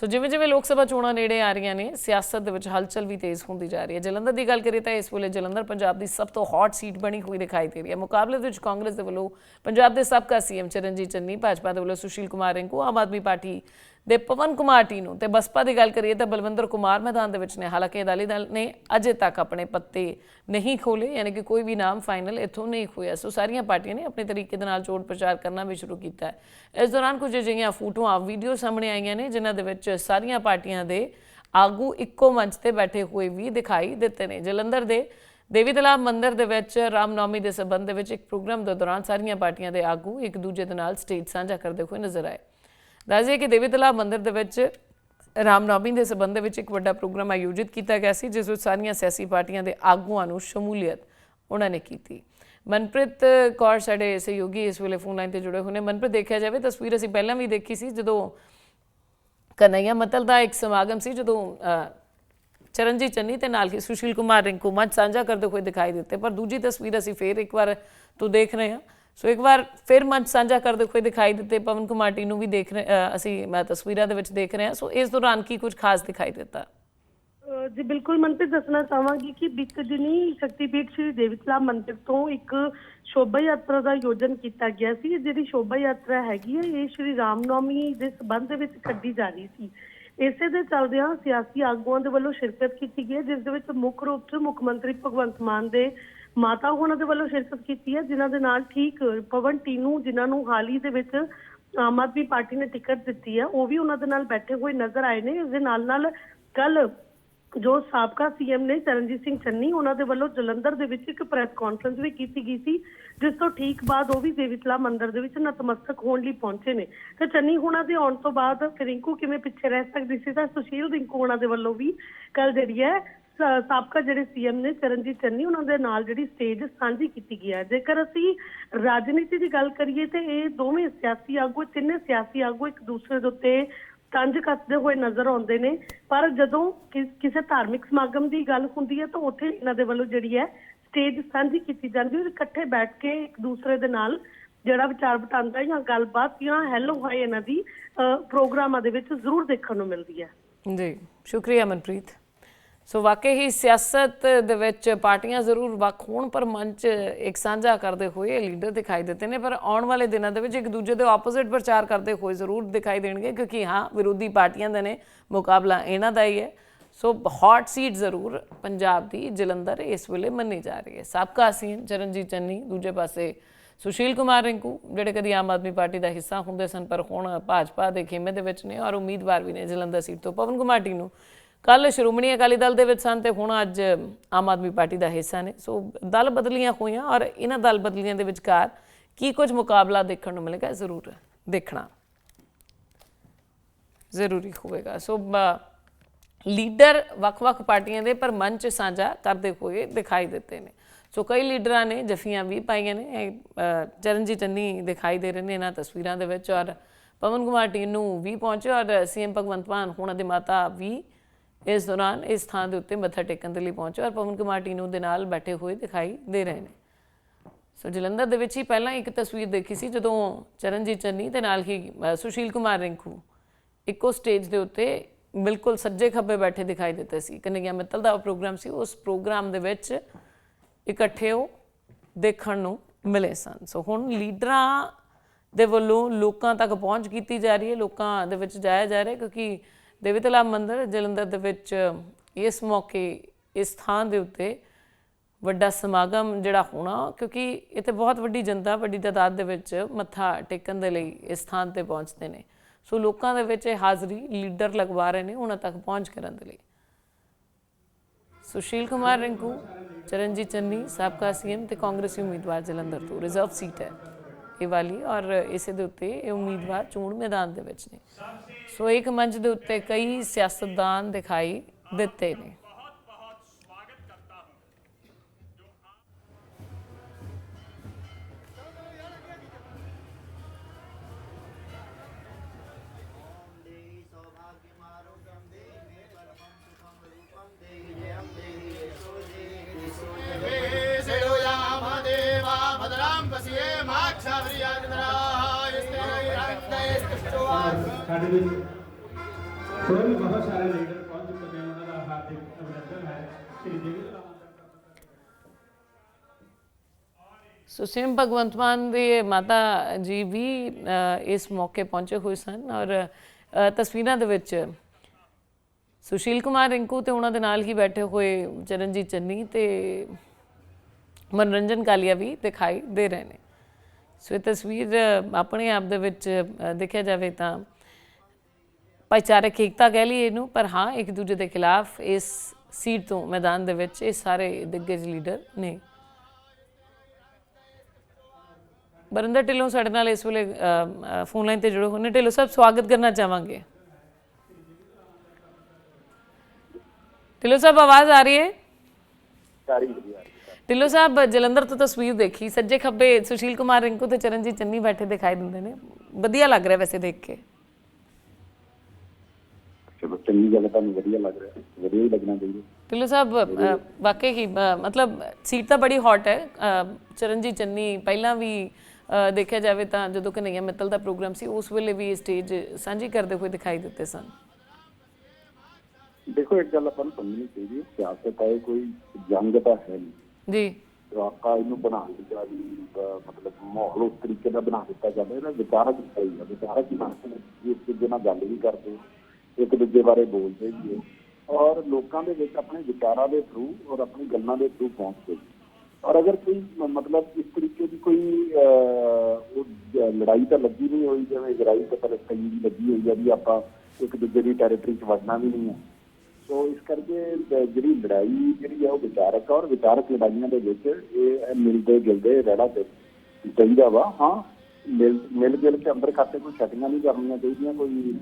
ਸੋ ਜਿਵੇਂ ਜਿਵੇਂ ਲੋਕ ਸਭਾ ਚੋਣਾਂ ਨੇੜੇ ਆ ਰਹੀਆਂ ਨੇ, ਸਿਆਸਤ ਦੇ ਵਿੱਚ ਹਲਚਲ ਵੀ ਤੇਜ਼ ਹੁੰਦੀ ਜਾ ਰਹੀ ਹੈ। ਜਲੰਧਰ ਦੀ ਗੱਲ ਕਰੀਏ ਤਾਂ ਇਸ ਵੇਲੇ ਜਲੰਧਰ ਪੰਜਾਬ ਦੀ ਸਭ ਤੋਂ ਹੌਟ ਸੀਟ ਬਣੀ ਹੋਈ ਦਿਖਾਈ ਦੇ ਰਹੀ ਹੈ। ਮੁਕਾਬਲੇ ਦੇ ਵਿੱਚ ਕਾਂਗਰਸ ਦੇ ਵੱਲੋਂ ਪੰਜਾਬ ਦੇ ਸਾਬਕਾ ਸੀਐਮ ਚਰਨਜੀਤ ਚੰਨੀ, ਭਾਜਪਾ ਦੇ ਵੱਲੋਂ ਸੁਸ਼ੀਲ ਕੁਮਾਰ ਰਿੰਕੂ, ਆਮ ਆਦਮੀ ਪਾਰਟੀ ਦੇ ਪਵਨ ਕੁਮਾਰ ਟੀਨੂ ਤੇ ਬਸਪਾ ਦੀ ਗੱਲ ਕਰੀਏ ਤਾਂ ਬਲਵਿੰਦਰ ਕੁਮਾਰ ਮੈਦਾਨ ਦੇ ਵਿੱਚ ਨੇ, ਹਾਲਾਂਕਿ ਅਦਾਲੀ ਦਲ ਨੇ ਅਜੇ ਤੱਕ ਆਪਣੇ ਪੱਤੇ ਨਹੀਂ ਖੋਲੇ ਯਾਨੀ ਕਿ ਕੋਈ ਵੀ ਨਾਮ ਫਾਈਨਲ ਇੱਥੋਂ ਨਹੀਂ ਹੋਇਆ ਸੋ ਸਾਰੀਆਂ ਪਾਰਟੀਆਂ ਨੇ ਆਪਣੇ ਤਰੀਕੇ ਦੇ ਨਾਲ ਚੋਣ ਪ੍ਰਚਾਰ ਕਰਨਾ ਵੀ ਸ਼ੁਰੂ ਕੀਤਾ ਹੈ। ਇਸ ਦੌਰਾਨ ਕੁਝ ਅਜਿਹੀਆਂ ਫੋਟੋਆਂ ਵੀਡੀਓ ਸਾਹਮਣੇ ਆਈਆਂ ਨੇ, ਜਿਨ੍ਹਾਂ ਦੇ ਵਿੱਚ ਸਾਰੀਆਂ ਪਾਰਟੀਆਂ ਦੇ ਆਗੂ ਇੱਕੋ ਮੰਚ ਤੇ ਬੈਠੇ ਹੋਏ ਵੀ ਦਿਖਾਈ ਦਿੱਤੇ ਨੇ। ਜਲੰਧਰ ਦੇ ਦੇਵੀ ਤਲਾਬ ਮੰਦਿਰ ਦੇ ਵਿੱਚ ਰਾਮਨੌਮੀ ਦੇ ਸਬੰਧ ਦੇ ਵਿੱਚ ਇੱਕ ਪ੍ਰੋਗਰਾਮ ਦੇ ਦੌਰਾਨ ਸਾਰੀਆਂ ਪਾਰਟੀਆਂ ਦੇ ਆਗੂ ਇੱਕ ਦੂਜੇ ਦੇ ਨਾਲ ਸਟੇਜ ਸਾਂਝਾ ਕਰਦੇ ਹੋਏ ਨਜ਼ਰ ਆਏ। ਦੱਸਦੇ ਕਿ ਦੇਵੀ ਤਲਾਬ ਮੰਦਿਰ ਦੇ ਵਿੱਚ ਰਾਮਨੌਮੀ ਦੇ ਸਬੰਧ ਦੇ ਵਿੱਚ ਇੱਕ ਵੱਡਾ ਪ੍ਰੋਗਰਾਮ ਆਯੋਜਿਤ ਕੀਤਾ ਗਿਆ ਸੀ, ਜਿਸ ਵਿੱਚ ਸਾਰੀਆਂ ਸਿਆਸੀ ਪਾਰਟੀਆਂ ਦੇ ਆਗੂਆਂ ਨੂੰ ਸ਼ਮੂਲੀਅਤ ਉਹਨਾਂ ਨੇ ਕੀਤੀ। ਮਨਪ੍ਰੀਤ ਕੌਰ ਸਾਡੇ ਸਹਿਯੋਗੀ ਇਸ ਵੇਲੇ ਫੋਨ ਲਾਈਨ ਤੇ ਜੁੜੇ ਹੋਏ ਨੇ। ਮਨਪ੍ਰੀਤ, ਦੇਖਿਆ ਜਾਵੇ, ਤਸਵੀਰ ਅਸੀਂ ਪਹਿਲਾਂ ਵੀ ਦੇਖੀ ਸੀ, ਜਦੋਂ ਕਨਈਆ ਮਤਲ ਦਾ ਇੱਕ ਸਮਾਗਮ ਸੀ, ਜਦੋਂ ਚਰਨਜੀਤ ਚੰਨੀ ਤੇ ਨਾਲ ਹੀ ਸੁਸ਼ੀਲ ਕੁਮਾਰ ਰਿੰਕੂ ਮੰਚ ਸਾਂਝਾ ਕਰਦੇ ਹੋਏ ਦਿਖਾਈ ਦਿੱਤੇ। ਪਰ ਦੂਜੀ ਤਸਵੀਰ ਅਸੀਂ ਫੇਰ ਇੱਕ ਵਾਰ ਤੋਂ ਦੇਖ ਰਹੇ ਹਾਂ। ਸੋ ਇੱਕ ਵਾਰ ਫਿਰ ਮੰਚ ਸਾਂਝਾ ਕਰਦੇ ਹੋਏ ਦਿਖਾਈ ਦਿੱਤੇ ਪਵਨ ਕੁਮਾਰ ਟੀ ਨੂੰ ਵੀ ਦੇਖ ਰਹੇ ਅਸੀਂ ਮੈਂ ਤਸਵੀਰਾਂ ਦੇ ਵਿੱਚ ਦੇਖ ਰਹੇ। ਹਾਂ ਸੋ ਇਸ ਦੌਰਾਨ ਕੀ ਕੁਝ ਖਾਸ ਦਿਖਾਈ ਦਿੱਤਾ? ਜੀ ਬਿਲਕੁਲ ਮਨਪ੍ਰੀਤ ਦੱਸਣਾ ਚਾਹਾਂਗੀ ਕਿ ਬੀਤੇ ਦਿਨੀ ਸ਼ਕਤੀਪੀਠ ਸ਼੍ਰੀ ਦੇਵੀਤਲਾ ਮੰਦਿਰ ਤੋਂ ਇੱਕ ਸ਼ੋਭਾ ਯਾਤਰਾ ਦਾ ਆਯੋਜਨ ਕੀਤਾ ਗਿਆ ਸੀ। ਜਿਹੜੀ ਸ਼ੋਭਾ ਯਾਤਰਾ ਹੈਗੀ ਹੈ ਇਹ ਸ਼੍ਰੀ ਰਾਮਨੌਮੀ ਦੇ ਸਬੰਧ ਵਿੱਚ ਕੱਢੀ ਜਾ ਰਹੀ ਸੀ। ਇਸੇ ਦੇ ਚਲਦਿਆਂ ਸਿਆਸੀ ਆਗੂਆਂ ਦੇ ਵੱਲੋਂ ਸ਼ਿਰਕਤ ਕੀਤੀ ਗਈ ਹੈ, ਜਿਸ ਦੇ ਵਿੱਚ ਮੁੱਖ ਰੂਪ 'ਚ ਮੁੱਖ ਮੰਤਰੀ ਭਗਵੰਤ ਮਾਨ ਦੇ ਮਾਤਾ ਹੋਣਾ ਦੇ ਵੱਲੋਂ ਸ਼ਿਰਕਤ ਕੀਤੀ ਹੈ, ਜਿਨ੍ਹਾਂ ਦੇ ਨਾਲ ਠੀਕ ਪਵਨ, ਟੀਨੂ ਜਿਨ੍ਹਾਂ ਨੂੰ ਹਾਲ ਹੀ ਦੇ ਵਿੱਚ ਆਮ ਆਦਮੀ ਪਾਰਟੀ ਨੇ ਟਿਕਟ ਦਿੱਤੀ ਹੈ, ਉਹ ਵੀ ਉਹਨਾਂ ਦੇ ਨਾਲ ਬੈਠੇ ਹੋਏ ਨਜ਼ਰ ਆਏ ਨੇ। ਇਸ ਦੇ ਨਾਲ ਨਾਲ ਕੱਲ ਜੋ ਸਾਬਕਾ ਸੀਐਮ ਨੇ ਚਰਨਜੀਤ ਸਿੰਘ ਚੰਨੀ, ਉਹਨਾਂ ਦੇ ਵੱਲੋਂ ਜਲੰਧਰ ਦੇ ਵਿੱਚ ਇੱਕ ਪ੍ਰੈਸ ਕਾਨਫਰੰਸ ਵੀ ਕੀਤੀ ਗਈ ਸੀ, ਜਿਸ ਤੋਂ ਠੀਕ ਬਾਅਦ ਉਹ ਵੀ ਦੇਵਿਤਲਾ ਮੰਦਿਰ ਦੇ ਵਿੱਚ ਨਤਮਸਤਕ ਹੋਣ ਲਈ ਪਹੁੰਚੇ ਨੇ। ਤੇ ਚੰਨੀ ਹੋਣਾ ਦੇ ਆਉਣ ਤੋਂ ਬਾਅਦ ਰਿੰਕੂ ਕਿਵੇਂ ਪਿੱਛੇ ਰਹਿ ਸਕਦੀ ਸੀ? ਤਾਂ ਸੁਸ਼ੀਲ ਰਿੰਕੂ ਹੋਣਾ ਦੇ ਵੱਲੋਂ ਵੀ ਕੱਲ ਜਿਹੜੀ ਹੈ ਸਾਬਕਾ ਜਿਹੜੇ ਸੀਐਮ ਨੇ ਚਰਨਜੀਤ ਚੰਨੀ, ਉਹਨਾਂ ਦੇ ਨਾਲ ਜਿਹੜੀ ਸਟੇਜ ਸਾਂਝੀ ਕੀਤੀ ਗਈ ਹੈ। ਜੇਕਰ ਅਸੀਂ ਰਾਜਨੀਤੀ ਦੀ ਗੱਲ ਕਰੀਏ ਤੇ ਇਹ ਦੋਵੇਂ ਸਿਆਸੀ ਆਗੂ, ਤਿੰਨੇ ਸਿਆਸੀ ਆਗੂ ਇੱਕ ਦੂਸਰੇ ਦੇ ਉੱਤੇ ਤੰਜ ਕੱਸਦੇ ਹੋਏ ਨਜ਼ਰ ਆਉਂਦੇ ਨੇ। ਪਰ ਜਦੋਂ ਕਿਸੇ ਧਾਰਮਿਕ ਸਮਾਗਮ ਦੀ ਗੱਲ ਹੁੰਦੀ ਹੈ ਤਾਂ ਉੱਥੇ ਇਹਨਾਂ ਦੇ ਵੱਲੋਂ ਜਿਹੜੀ ਹੈ ਸਟੇਜ ਸਾਂਝੀ ਕੀਤੀ ਜਾਂਦੀ ਹੈ। ਇਕੱਠੇ ਬੈਠ ਕੇ ਇੱਕ ਦੂਸਰੇ ਦੇ ਨਾਲ ਜਿਹੜਾ ਵਿਚਾਰ ਵਟਾਂਦਰਾ ਜਾਂ ਗੱਲਬਾਤ ਜਾਂ ਹੈਲੋ ਹਾਈ ਇਹਨਾਂ ਦੀ ਪ੍ਰੋਗਰਾਮਾਂ ਦੇ ਵਿੱਚ ਜ਼ਰੂਰ ਦੇਖਣ ਨੂੰ ਮਿਲਦੀ ਹੈ। ਜੀ, ਸ਼ੁਕਰੀਆ ਮਨਪ੍ਰੀਤ। ਸੋ ਵਾਕਈ ਹੀ ਸਿਆਸਤ ਦੇ ਵਿੱਚ ਪਾਰਟੀਆਂ ਜ਼ਰੂਰ ਵੱਖ ਹੋਣ, ਪਰ ਮੰਚ ਇੱਕ ਸਾਂਝਾ ਕਰਦੇ ਹੋਏ ਲੀਡਰ ਦਿਖਾਈ ਦਿੱਤੇ ਨੇ। ਪਰ ਆਉਣ ਵਾਲੇ ਦਿਨਾਂ ਦੇ ਵਿੱਚ ਇੱਕ ਦੂਜੇ ਦੇ ਆਪੋਜ਼ਿਟ ਪ੍ਰਚਾਰ ਕਰਦੇ ਹੋਏ ਜ਼ਰੂਰ ਦਿਖਾਈ ਦੇਣਗੇ, ਕਿਉਂਕਿ ਹਾਂ, ਵਿਰੋਧੀ ਪਾਰਟੀਆਂ ਦੇ ਨੇ, ਮੁਕਾਬਲਾ ਇਹਨਾਂ ਦਾ ਹੀ ਹੈ। ਸੋ ਹੌਟ ਸੀਟ ਜ਼ਰੂਰ ਪੰਜਾਬ ਦੀ ਜਲੰਧਰ ਇਸ ਵੇਲੇ ਮੰਨੀ ਜਾ ਰਹੀ ਹੈ। ਸਾਬਕਾ ਸੀਐਮ ਚਰਨਜੀਤ ਚੰਨੀ, ਦੂਜੇ ਪਾਸੇ ਸੁਸ਼ੀਲ ਕੁਮਾਰ ਰਿੰਕੂ, ਜਿਹੜੇ ਕਦੀ ਆਮ ਆਦਮੀ ਪਾਰਟੀ ਦਾ ਹਿੱਸਾ ਹੁੰਦੇ ਸਨ, ਪਰ ਹੁਣ ਭਾਜਪਾ ਦੇ ਖੇਮੇ ਦੇ ਵਿੱਚ ਨੇ ਔਰ ਉਮੀਦਵਾਰ ਵੀ ਨੇ ਜਲੰਧਰ ਸੀਟ ਤੋਂ। ਪਵਨ ਕੁਮਾਰ ਟੀਨੂ ਕੱਲ ਸ਼੍ਰੋਮਣੀ ਅਕਾਲੀ ਦਲ ਦੇ ਵਿੱਚ ਸਨ ਤੇ ਹੁਣ ਅੱਜ ਆਮ ਆਦਮੀ ਪਾਰਟੀ ਦਾ ਹਿੱਸਾ ਨੇ। ਸੋ ਦਲ ਬਦਲੀਆਂ ਹੋਈਆਂ ਔਰ ਇਹਨਾਂ ਦਲ ਬਦਲੀਆਂ ਦੇ ਵਿਚਕਾਰ ਕੀ ਕੁਝ ਮੁਕਾਬਲਾ ਦੇਖਣ ਨੂੰ ਮਿਲੇਗਾ ਜ਼ਰੂਰ ਦੇਖਣਾ। ਜ਼ਰੂਰੀ ਹੋਵੇਗਾ। ਸੋ ਲੀਡਰ ਵੱਖ-ਵੱਖ ਪਾਰਟੀਆਂ ਦੇ ਪਰ ਮੰਚ ਸਾਂਝਾ ਕਰਦੇ ਹੋਏ ਦਿਖਾਈ ਦਿੱਤੇ ਨੇ। ਸੋ ਕਈ ਲੀਡਰਾਂ ਨੇ ਜਫੀਆਂ ਵੀ ਪਾਈਆਂ ਨੇ। ਇਹ, ਚਰਨਜੀਤ ਚੰਨੀ ਦਿਖਾਈ ਦੇ ਰਹੇ ਨੇ ਇਹਨਾਂ ਤਸਵੀਰਾਂ ਦੇ ਵਿੱਚ ਔਰ ਪਵਨ ਕੁਮਾਰ ਟੀਨੂ ਵੀ ਪਹੁੰਚੇ ਔਰ ਸੀਐਮ ਭਗਵੰਤ ਮਾਨ ਹੁਣ ਦੇ ਮਾਤਾ ਵੀ ਇਸ ਦੌਰਾਨ ਇਸ ਥਾਂ ਦੇ ਉੱਤੇ ਮੱਥਾ ਟੇਕਣ ਦੇ ਲਈ ਪਹੁੰਚੇ ਔਰ ਪਵਨ ਕੁਮਾਰ ਟੀਨੂ ਦੇ ਨਾਲ ਬੈਠੇ ਹੋਏ ਦਿਖਾਈ ਦੇ ਰਹੇ ਨੇ। ਸੋ ਜਲੰਧਰ ਦੇ ਵਿੱਚ ਹੀ ਪਹਿਲਾਂ ਇੱਕ ਤਸਵੀਰ ਦੇਖੀ ਸੀ ਜਦੋਂ ਚਰਨਜੀਤ ਚੰਨੀ ਤੇ ਨਾਲ ਹੀ ਸੁਸ਼ੀਲ ਕੁਮਾਰ ਰਿੰਕੂ ਇੱਕੋ ਸਟੇਜ ਦੇ ਉੱਤੇ ਬਿਲਕੁਲ ਸੱਜੇ ਖੱਬੇ ਬੈਠੇ ਦਿਖਾਈ ਦਿੱਤੇ ਸੀ। ਕਨਗਿਆ ਮਿੱਤਲ ਦਾ ਪ੍ਰੋਗਰਾਮ ਸੀ, ਉਸ ਪ੍ਰੋਗਰਾਮ ਦੇ ਵਿੱਚ ਇਕੱਠੇ ਉਹ ਦੇਖਣ ਨੂੰ ਮਿਲੇ ਸਨ। ਸੋ ਹੁਣ ਲੀਡਰਾਂ ਦੇ ਵੱਲੋਂ ਲੋਕਾਂ ਤੱਕ ਪਹੁੰਚ ਕੀਤੀ ਜਾ ਰਹੀ ਹੈ, ਲੋਕਾਂ ਦੇ ਵਿੱਚ ਜਾਇਆ ਜਾ ਰਿਹਾ ਕਿਉਂਕਿ ਦੇਵੀ ਤਲਾਬ ਮੰਦਿਰ ਜਲੰਧਰ ਦੇ ਵਿੱਚ ਇਸ ਮੌਕੇ, ਇਸ ਥਾਂ ਦੇ ਉੱਤੇ ਵੱਡਾ ਸਮਾਗਮ ਜਿਹੜਾ ਹੋਣਾ, ਕਿਉਂਕਿ ਇੱਥੇ ਬਹੁਤ ਵੱਡੀ ਜਨਤਾ, ਵੱਡੀ ਤਾਦਾਦ ਦੇ ਵਿੱਚ ਮੱਥਾ ਟੇਕਣ ਦੇ ਲਈ ਇਸ ਥਾਂ ਤੇ ਪਹੁੰਚਦੇ ਨੇ। ਸੋ ਲੋਕਾਂ ਦੇ ਵਿੱਚ ਇਹ ਹਾਜ਼ਰੀ ਲੀਡਰ ਲਗਵਾ ਰਹੇ ਨੇ ਉਹਨਾਂ ਤੱਕ ਪਹੁੰਚ ਕਰਨ ਦੇ ਲਈ। ਸੁਸ਼ੀਲ ਕੁਮਾਰ ਰਿੰਕੂ, ਚਰਨਜੀਤ ਚੰਨੀ, ਸਾਬਕਾ ਸੀਐਮ ਤੇ ਕਾਂਗਰਸੀ ਉਮੀਦਵਾਰ ਜਲੰਧਰ ਤੋਂ ਰਿਜ਼ਰਵ ਸੀਟ ਹੈ। ਇਹ ਵਾਲੀ ਔਰ ਇਸੇ ਦੇ ਉੱਤੇ ਇਹ ਉਮੀਦਵਾਰ ਚੋਣ ਮੈਦਾਨ ਦੇ ਵਿੱਚ ਨੇ। ਸੋ ਇੱਕ ਮੰਚ ਦੇ ਉੱਤੇ ਕਈ ਸਿਆਸਤਦਾਨ ਦਿਖਾਈ ਦਿੱਤੇ ਨੇ। ਦੇ ਵਿੱਚ ਹੋਰ ਵੀ ਬਹੁਤ ਸਾਰੇ ਲੀਡਰ ਪਹੁੰਚ ਚੁੱਕੇ ਨੇ ਉਹਨਾਂ ਦਾ ਹਾਰਦਿਕ ਅਭਿਨੰਦਨ ਹੈ। ਸ੍ਰੀ ਜਗਤ ਰਾਮ ਸੋ ਸਿਮ ਭਗਵੰਤ ਮਾਨ ਦੇ ਮਾਤਾ ਜੀ ਵੀ ਇਸ ਮੌਕੇ ਪਹੁੰਚੇ ਹੋਏ ਸਨ ਔਰ ਤਸਵੀਰਾਂ ਦੇ ਵਿੱਚ ਸੁਸ਼ੀਲ ਕੁਮਾਰ ਰਿੰਕੂ ਤੇ ਉਹਨਾਂ ਦੇ ਨਾਲ ਹੀ ਬੈਠੇ ਹੋਏ ਚਰਨਜੀਤ ਚੰਨੀ ਤੇ ਮਨਰੰਜਨ ਕਾਲੀਆ ਵੀ ਦਿਖਾਈ ਦੇ ਰਹੇ ਨੇ। ਸੋ ਇਹ ਤਸਵੀਰ ਆਪਣੇ ਆਪ ਦੇ ਵਿੱਚ ਦੇਖਿਆ ਜਾਵੇ ਤਾਂ ਭਾਈਚਾਰਕ ਏਕਤਾ ਕਹਿ ਲਈਏ ਇਹਨੂੰ ਪਰ ਹਾਂ ਇੱਕ ਦੂਜੇ ਦੇ ਖਿਲਾਫ ਇਸ ਸੀਟ ਤੋਂ ਮੈਦਾਨ ਦੇ ਵਿੱਚ ਇਹ ਸਾਰੇ ਦਿੱਗਜ ਲੀਡਰ ਨੇ। ਬਰਿੰਦਰ ਢਿੱਲੋਂ ਸਾਡੇ ਨਾਲ ਇਸ ਵੇਲੇ ਫੋਨ ਲਾਈਨ ਤੇ ਜੁੜੇ ਹੋਏ ਨੇ। ਢਿੱਲੋਂ ਸਾਹਿਬ ਸਵਾਗਤ ਕਰਨਾ ਚਾਹਾਂਗੇ। ਢਿੱਲੋਂ ਸਾਹਿਬ ਆਵਾਜ਼ ਆ ਰਹੀ ਹੈ? ਸਾਰੀ ਵਧੀਆ ਢਿੱਲੋਂ ਸਾਹਿਬ ਜਲੰਧਰ ਤੋਂ ਤਸਵੀਰ ਦੇਖੀ। ਸੱਜੇ ਖੱਬੇ ਸੁਸ਼ੀਲ ਕੁਮਾਰ ਰਿੰਕੂ ਤੇ ਚਰਨਜੀਤ ਚੰਨੀ ਬੈਠੇ ਦਿਖਾਈ ਦਿੰਦੇ ਨੇ। ਵਧੀਆ ਲੱਗ ਰਿਹਾ ਵੈਸੇ ਦੇਖ ਕੇ। ਚਲੋ ਚੰਗੀ ਗੱਲ ਤੁਹਾਨੂੰ ਵਧੀਆ ਲੱਗ ਰਿਹਾ ਵਧੀਆ ਹੀ ਲੱਗਣਾ ਚਾਹੀਦਾ। ਢਿੱਲੋਂ ਸਾਹਿਬ ਵਾਕਈ ਹੀ ਮਤਲਬ ਸੀਟ ਤਾਂ ਬੜੀ ਹੌਟ ਹੈ। ਚਰਨਜੀਤ ਚੰਨੀ ਪਹਿਲਾਂ ਵੀ ਦੇਖਿਆ ਜਾਵੇ ਤਾਂ ਜਦੋਂ ਕਨਈਆ ਮਿੱਤਲ ਦਾ ਪ੍ਰੋਗਰਾਮ ਸੀ ਉਸ ਵੇਲੇ ਵੀ ਸਟੇਜ ਸਾਂਝੀ ਕਰਦੇ ਹੋਏ ਦਿਖਾਈ ਦਿੱਤੇ ਸਨ। ਦੇਖੋ ਇੱਕ ਗੱਲ ਆਪਾਂ ਨੂੰ ਸਮਝਣੀ ਚਾਹੀਦੀ ਹੈ ਸਿਆਸਤ ਹੈ ਕੋਈ ਜੰਗ ਤਾਂ ਹੈ ਨਹੀਂ। ਜੀ। ਆਪਾਂ ਇਹਨੂੰ ਦੀ ਜਿਹੜੀ ਅਹ, ਮਤਲਬ ਮਾਹੌਲ ਉਸ ਤਰੀਕੇ ਦਾ ਬਣਾ ਦਿੱਤਾ ਜਾਂਦਾ ਇਹਦਾ ਵਿਚਾਰਕ ਹੈ ਵਿਚਾਰਕ ਹੀ ਬਣਦੇ ਨੇ ਇੱਕ ਦੂਜੇ ਨਾਲ ਗੱਲ ਵੀ ਕਰਦੇ ਇੱਕ ਦੂਜੇ ਬਾਰੇ ਬੋਲਦੇ ਵੀ ਔਰ ਲੋਕਾਂ ਦੇ ਵਿੱਚ ਆਪਣੇ ਵਿਚਾਰਾਂ ਦੇ ਥਰੂ ਔਰ ਆਪਣੀ ਗੱਲਾਂ ਦੇ ਥਰੂ ਪਹੁੰਚਦੇ ਨੇ। ਔਰ ਅਗਰ ਕੋਈ ਮਤਲਬ ਇਸ ਤਰੀਕੇ ਦੀ ਕੋਈ ਉਹ ਲੜਾਈ ਤਾਂ ਲੱਗੀ ਨਹੀਂ ਹੋਈ, ਜਿਵੇਂ ਇਜ਼ਰਾਈਲ ਤੇ ਫਲਸਤੀਨ ਦੀ ਲੱਗੀ ਹੋਈ ਹੈ ਵੀ ਆਪਾਂ ਇੱਕ ਦੂਜੇ ਦੀ ਟੈਰੀਟਰੀ 'ਚ ਵੜਨਾ ਵੀ ਨਹੀਂ ਹੈ ਸੋ ਇਸ ਕਰਕੇ ਜਿਹੜੀ ਲੜਾਈ ਜਿਹੜੀ ਹੈ ਉਹ ਵਿਚਾਰਕ ਆ ਔਰ ਵਿਚਾਰਕ ਲੜਾਈਆਂ ਦੇ ਵਿੱਚ ਇਹ ਮਿਲਦੇ ਗਿਲਦੇ ਰਹਿਣਾ ਚਾਹੀਦਾ ਵਾ ਹਾਂ, ਮਿਲ ਮਿਲ ਗਿਲ ਕੇ ਅੰਦਰ ਖਾਤੇ ਕੋਈ ਛਟੀਆਂ ਨਹੀਂ ਕਰਨੀਆਂ ਚਾਹੀਦੀਆਂ, ਕੋਈ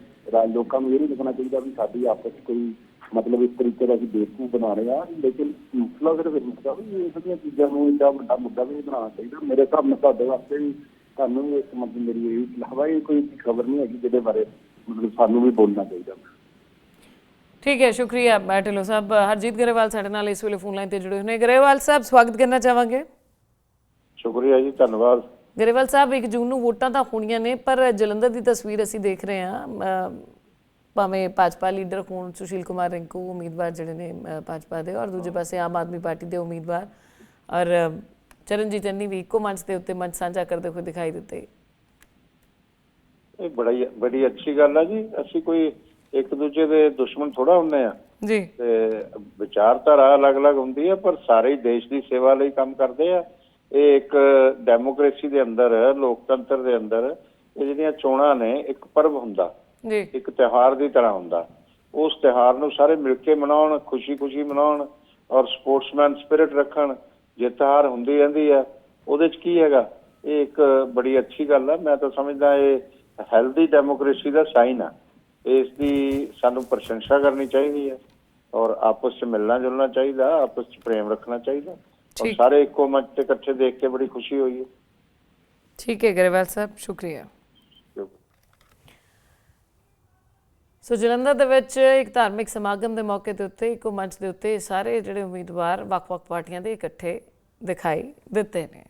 ਲੋਕਾਂ ਨੂੰ ਇਹ ਨਹੀਂ ਲਿਖਣਾ ਚਾਹੀਦਾ ਵੀ ਸਾਡੀ ਆਪਸ 'ਚ ਕੋਈ ਮਤਲਬ ਇਸ ਤਰੀਕੇ ਦਾ ਅਸੀਂ ਬੇਵਕੂਫ ਬਣਾ ਰਹੇ ਆ ਲੇਕਿਨ ਮਸਲਾ ਸਿਰਫ ਇਹ ਮੁੱਦਾ ਵੀ ਇਹ ਜਿਹੜੀਆਂ ਚੀਜ਼ਾਂ ਨੂੰ ਇੰਨਾ ਵੱਡਾ ਮੁੱਦਾ ਵੀ ਨਹੀਂ ਬਣਾਉਣਾ ਚਾਹੀਦਾ। ਮੇਰੇ ਹਿਸਾਬ ਨਾਲ ਤੁਹਾਡੇ ਵਾਸਤੇ ਵੀ ਤੁਹਾਨੂੰ ਵੀ ਇੱਕ ਮਤਲਬ ਮੇਰੀ ਇਹ ਸਲਾਹ ਵਾ ਇਹ ਕੋਈ ਖਬਰ ਨਹੀਂ ਹੈਗੀ ਜਿਹਦੇ ਬਾਰੇ ਮਤਲਬ ਸਾਨੂੰ ਵੀ ਬੋਲਣਾ ਚਾਹੀਦਾ। ਠੀਕ ਹੈ ਸ਼ੁਕਰੀਆ ਅ, ਢਿੱਲੋਂ ਸਾਹਿਬ। ਹਰਜੀਤ ਗਰੇਵਾਲ ਸਾਡੇ ਨਾਲ ਇਸ ਵੇਲੇ ਫੋਨ ਲਾਈਨ ਤੇ ਜੁੜੇ ਹੋਏ ਨੇ। ਗਰੇਵਾਲ ਸਾਹਿਬ ਸਵਾਗਤ ਕਰਨਾ ਚਾਹਾਂਗੇ। ਸ਼ੁਕਰੀਆ ਜੀ ਧੰਨਵਾਦ। ਗਰੇਵਾਲ ਸਾਹਿਬ 1 ਜੂਨ ਨੂੰ ਵੋਟਾਂ ਤਾਂ ਹੋਣੀਆਂ ਨੇ ਪਰ ਜਲੰਧਰ ਦੀ ਤਸਵੀਰ ਅਸੀਂ ਦੇਖ ਰਹੇ ਹਾਂ ਭਾਵੇਂ ਭਾਜਪਾ ਲੀਡਰ ਹੋਣ ਸੁਸ਼ੀਲ ਕੁਮਾਰ ਰਿੰਕੂ ਉਮੀਦਵਾਰ ਜਿਹੜੇ ਨੇ ਭਾਜਪਾ ਦੇ ਔਰ ਦੂਜੇ ਪਾਸੇ ਆਮ ਆਦਮੀ ਪਾਰਟੀ ਦੇ ਉਮੀਦਵਾਰ ਔਰ ਚਰਨਜੀਤ ਚੰਨੀ ਵੀ ਇੱਕੋ ਮੰਚ ਦੇ ਉੱਤੇ ਮੰਚ ਸਾਂਝਾ ਕਰਦੇ ਹੋਏ ਦਿਖਾਈ ਦਿੱਤੇ। ਇਹ ਬੜੀ ਬੜੀ ਅੱਛੀ ਗੱਲ ਆ ਜੀ ਅਸੀਂ ਕੋਈ ਇੱਕ ਦੂਜੇ ਦੇ ਦੁਸ਼ਮਣ ਥੋੜਾ ਹੁੰਦੇ ਆ ਜੀ। ਤੇ ਵਿਚਾਰਧਾਰਾ ਅਲੱਗ-ਅਲੱਗ ਹੁੰਦੀ ਹੈ ਪਰ ਸਾਰੇ ਹੀ ਦੇਸ਼ ਦੀ ਸੇਵਾ ਲਈ ਕੰਮ ਕਰਦੇ ਆ। ਇਹ ਇੱਕ ਡੈਮੋਕ੍ਰੇਸੀ ਦੇ ਅੰਦਰ ਲੋਕਤੰਤਰ ਦੇ ਅੰਦਰ ਇਹ ਜਿਹੜੀਆਂ ਚੋਣਾਂ ਨੇ ਇੱਕ ਪਰਵ ਹੁੰਦਾ। ਜੀ। ਇੱਕ ਤਿਉਹਾਰ ਦੀ ਤਰ੍ਹਾਂ ਹੁੰਦਾ। ਉਸ ਤਿਉਹਾਰ ਨੂੰ ਸਾਰੇ ਮਿਲ ਕੇ ਮਨਾਉਣ ਖੁਸ਼ੀ-ਖੁਸ਼ੀ ਮਨਾਉਣ ਔਰ ਸਪੋਰਟਸਮੈਨ ਸਪਿਰਿਟ ਰੱਖਣ ਜਿੱਤ ਹਾਰ ਹੁੰਦੀ ਰਹਿੰਦੀ ਹੈ ਉਹਦੇ 'ਚ ਕੀ ਹੈਗਾ? ਇਹ ਇੱਕ ਬੜੀ ਅੱਛੀ ਗੱਲ ਹੈ ਮੈਂ ਤਾਂ ਸਮਝਦਾ ਇਹ ਹੈਲਦੀ ਡੈਮੋਕ੍ਰੇਸੀ ਦਾ ਸਾਈਨ ਆ। ਇਸ ਦੀ ਸਾਨੂੰ ਪ੍ਰਸ਼ੰਸਾ ਕਰਨੀ ਚਾਹੀਦੀ ਹੈ ਔਰ ਆਪਸ 'ਚ ਮਿਲਣਾ ਜੁਲਣਾ ਚਾਹੀਦਾ ਆਪਸ 'ਚ ਪ੍ਰੇਮ ਰੱਖਣਾ ਚਾਹੀਦਾ। ਔਰ ਠੀਕ। ਸਾਰੇ ਇੱਕੋ ਮੰਚ ਤੇ ਇਕੱਠੇ ਦੇਖ ਕੇ ਬੜੀ ਖੁਸ਼ੀ ਹੋਈ ਹੈ। ਠੀਕ ਹੈ ਗਰੇਵਾਲ ਸਾਹਿਬ ਸ਼ੁਕਰੀਆ। ਸੋ ਜਲੰਧਰ ਦੇ ਵਿੱਚ ਇੱਕ ਧਾਰਮਿਕ ਸਮਾਗਮ ਦੇ ਮੌਕੇ ਦੇ ਉੱਤੇ ਇੱਕੋ ਮੰਚ ਦੇ ਉੱਤੇ ਸਾਰੇ ਜਿਹੜੇ ਉਮੀਦਵਾਰ ਵੱਖ-ਵੱਖ ਪਾਰਟੀਆਂ ਦੇ ਇਕੱਠੇ ਦਿਖਾਈ ਦਿੱਤੇ ਨੇ।